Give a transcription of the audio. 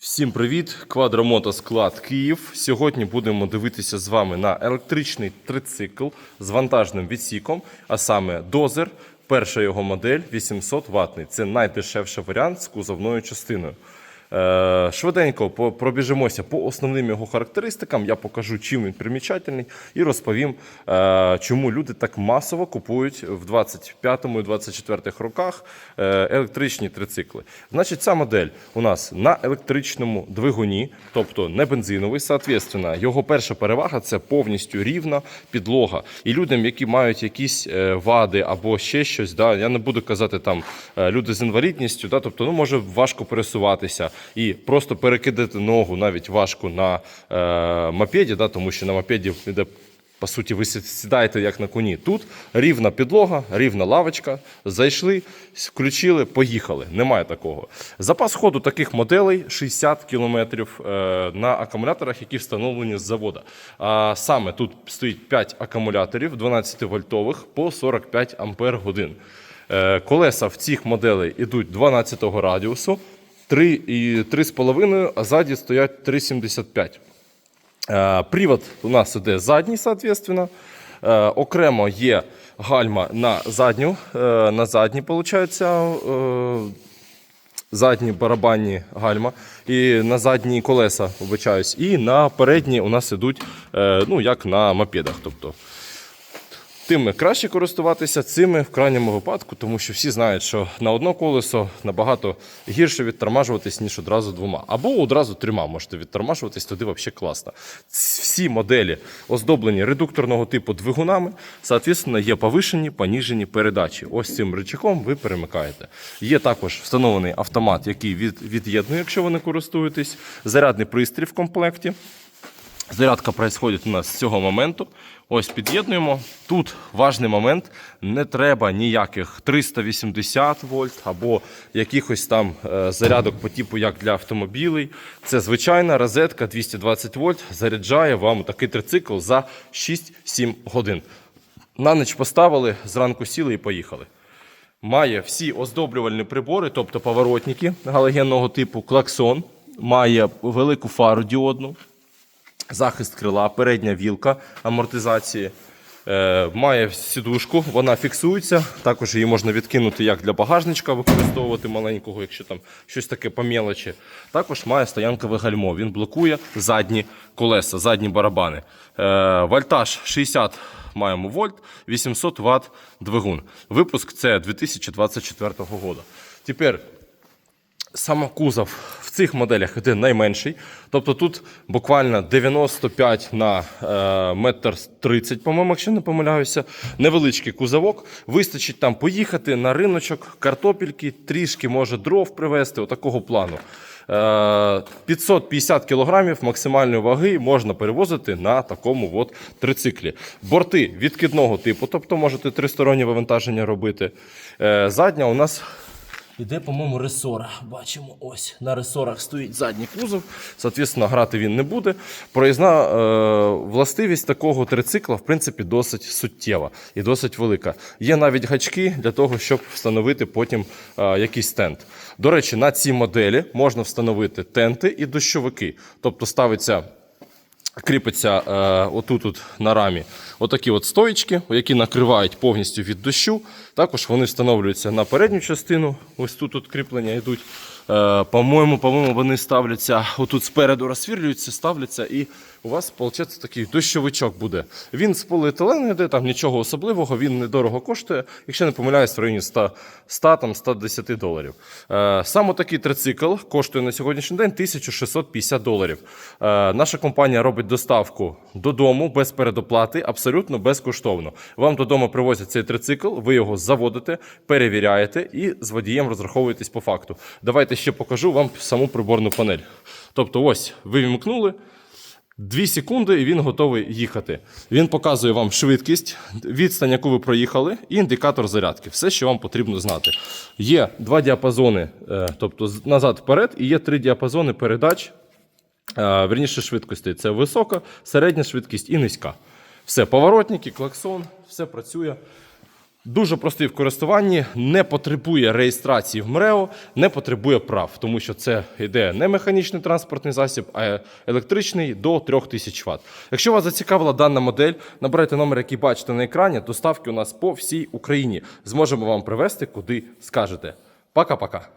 Всім привіт! Квадромотосклад Київ. Сьогодні будемо дивитися з вами на електричний трицикл з вантажним відсіком, а саме дозер. Перша його модель 800 ватний. Це найдешевший варіант з кузовною частиною. Е, Швиденько пробіжимося по основним його характеристикам. Я покажу, чим він примічательний, і розповім, е, чому люди так масово купують в 25 і 24 роках е, електричні трицикли. Значить, ця модель у нас на електричному двигуні, тобто не бензиновий. Соответственно, його перша перевага це повністю рівна підлога. І людям, які мають якісь вади або ще щось, да, я не буду казати там люди з інвалідністю, да, тобто ну, може важко пересуватися і просто перекидати ногу навіть важко на е, мопеді, да, тому що на мопеді йде. По суті, ви сідаєте як на коні. Тут рівна підлога, рівна лавочка. Зайшли, включили, поїхали. Немає такого. Запас ходу таких моделей 60 км на акумуляторах, які встановлені з завода. А саме тут стоїть 5 акумуляторів 12 вольтових по 45 ампер годин. Е, Колеса в цих моделей йдуть 12 радіусу, 3 і 3,5, а ззаді стоять 3,75. Е, Привод у нас іде задній, соответственно. Е, Окремо є гальма на задню, е, на задній, виходить, задні барабанні гальма, і на задні колеса, вибачаюсь, і на передні у нас ідуть, е, ну, як на мопедах. Тобто Тими краще користуватися цими в крайньому випадку, тому що всі знають, що на одно колесо набагато гірше відтормажуватись, ніж одразу двома. Або одразу трьома можете відтормажуватись, тоді взагалі класно. Всі моделі оздоблені редукторного типу двигунами, соответственно, є повишені, поніжені передачі. Ось цим рычагом ви перемикаєте. Є також встановлений автомат, який від, від'єднує, якщо ви не користуєтесь, зарядний пристрій в комплекті. Зарядка происходит у нас з цього моменту. Ось під'єднуємо. Тут важний момент. Не треба ніяких 380 вольт або якихось там е, зарядок по типу як для автомобілей. Це звичайна розетка 220 вольт. Заряджає вам такий трицикл за 6-7 годин. На ніч поставили, зранку сіли і поїхали. Має всі оздоблювальні прибори, тобто поворотники галогенного типу, клаксон, має велику фару діодну, захист крила, передня вілка амортизації. Е, має сідушку, вона фіксується. Також її можна відкинути як для багажничка, використовувати маленького, якщо там щось таке по мелочі. Також має стоянкове гальмо. Він блокує задні колеса, задні барабани. Е, вольтаж 60 маємо вольт, 800 Вт двигун. Випуск це 2024 року. Тепер Саме кузов в цих моделях йде найменший. Тобто тут буквально 95 на е, метр 30, по-моєму, якщо не помиляюся. Невеличкий кузовок. Вистачить там поїхати на риночок, картопельки, трішки може дров привезти, отакого плану. Е, 550 кілограмів максимальної ваги можна перевозити на такому от трициклі. Борти відкидного типу, тобто можете тристороннє вивантаження робити. Е, задня у нас Іде, по-моєму, ресора. Бачимо, ось на ресорах стоїть задній кузов. Соответственно, грати він не буде. Проїзна е, властивість такого трицикла, в принципі, досить суттєва і досить велика. Є навіть гачки для того, щоб встановити потім е, якийсь стенд. До речі, на цій моделі можна встановити тенти і дощовики. Тобто ставиться кріпиться е, отут от на рамі отакі от стоїчки, які накривають повністю від дощу. Також вони встановлюються на передню частину. Ось тут от кріплення йдуть. Е, по-моєму, по-моєму, вони ставляться отут спереду розсвірлюються, ставляться, і у вас виходить такий дощовичок буде. Він з поліетилену йде, там нічого особливого, він недорого коштує, якщо не помиляюсь, в районі 100, 100 там, 110 доларів. Е, саме такий трицикл коштує на сьогоднішній день 1650 доларів. Е, наша компанія робить доставку додому без передоплати, абсолютно безкоштовно. Вам додому привозять цей трицикл, ви його заводите, перевіряєте і з водієм розраховуєтесь по факту. Давайте ще покажу вам саму приборну панель. Тобто, ось ви вімкнули. Дві секунди і він готовий їхати. Він показує вам швидкість, відстань, яку ви проїхали, і індикатор зарядки. Все, що вам потрібно знати. Є два діапазони, е, тобто назад вперед, і є три діапазони передач. е, Верніше швидкості. Це висока, середня швидкість і низька. Все, поворотники, клаксон, все працює. Дуже простий в користуванні, не потребує реєстрації в МРЕО, не потребує прав, тому що це йде не механічний транспортний засіб, а електричний до 3000 Вт. Якщо вас зацікавила дана модель, набирайте номер, який бачите на екрані. Доставки у нас по всій Україні. Зможемо вам привезти, куди скажете. Пока-пока.